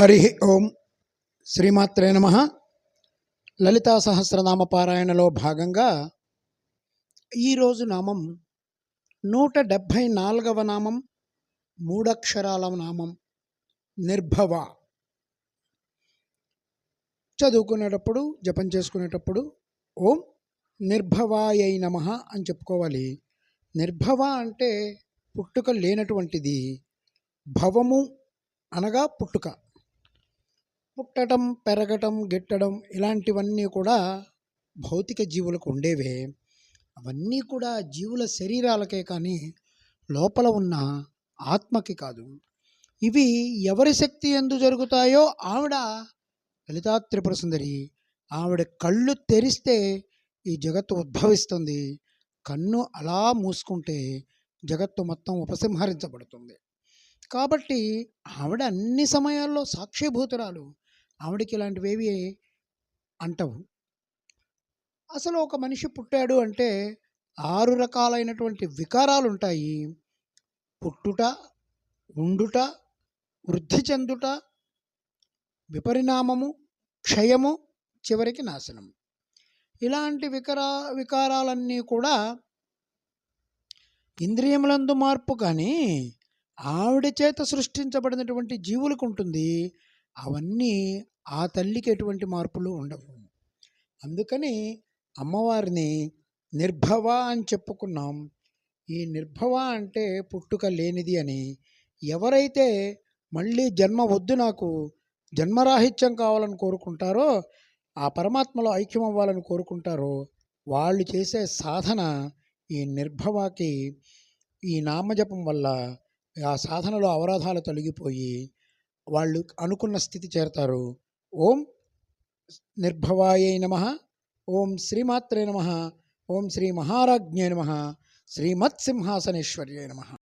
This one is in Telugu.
హరి ఓం శ్రీమాత్రే నమ. లలితా సహస్రనామ పారాయణలో భాగంగా ఈరోజు నామం నూట డెబ్భై నాలుగవ నామం మూడక్షరాల నామం నిర్భవ. చదువుకునేటప్పుడు జపం చేసుకునేటప్పుడు ఓం నిర్భవాయై నమ అని చెప్పుకోవాలి. నిర్భవ అంటే పుట్టుక లేనటువంటిది. భవము అనగా పుట్టుక. పుట్టడం పెరగటం గిట్టడం ఇలాంటివన్నీ కూడా భౌతిక జీవులకు ఉండేవే. అవన్నీ కూడా జీవుల శరీరాలకే కానీ లోపల ఉన్న ఆత్మకి కాదు. ఇవి ఎవరి శక్తి ఎందు జరుగుతాయో ఆవిడ లలితా త్రిపుర సుందరి ఆవిడ కళ్ళు తెరిస్తే ఈ జగత్తు ఉద్భవిస్తుంది. కన్ను అలా మూసుకుంటే జగత్తు మొత్తం ఉపసంహరించబడుతుంది. కాబట్టి ఆవిడ అన్ని సమయాల్లో సాక్షిభూతురాలు. ఆవిడకి ఇలాంటివేవి అంటవు. అసలు ఒక మనిషి పుట్టాడు అంటే ఆరు రకాలైనటువంటి వికారాలు ఉంటాయి పుట్టుట ఉండుట వృద్ధి చెందుట విపరిణామము క్షయము చివరికి నాశనం ఇలాంటి వికారా వికారాలన్నీ కూడా ఇంద్రియములందు మార్పు కానీ ఆవిడ చేత సృష్టించబడినటువంటి జీవులకు ఉంటుంది అవన్నీ ఆ తల్లికి ఎటువంటి మార్పులు ఉండవు. అందుకని అమ్మవారిని నిర్భవ అని చెప్పుకున్నాం. ఈ నిర్భవ అంటే పుట్టుక లేనిది అని ఎవరైతే మళ్ళీ జన్మ వద్దు నాకు జన్మరాహిత్యం కావాలని కోరుకుంటారో ఆ పరమాత్మలో ఐక్యం అవ్వాలని కోరుకుంటారో వాళ్ళు చేసే సాధన ఈ నిర్భవాకి ఈ నామజపం వల్ల ఆ సాధనలో అవరోధాలు తొలగిపోయి వాళ్ళు అనుకున్న స్థితి చేరతారు. ఓం నిర్భవాయై నమ. ఓం శ్రీమాత్రే నమ. ఓం శ్రీ మహారాజ్ఞే నమ. శ్రీమత్సింహాసనేశ్వర్యై నమ.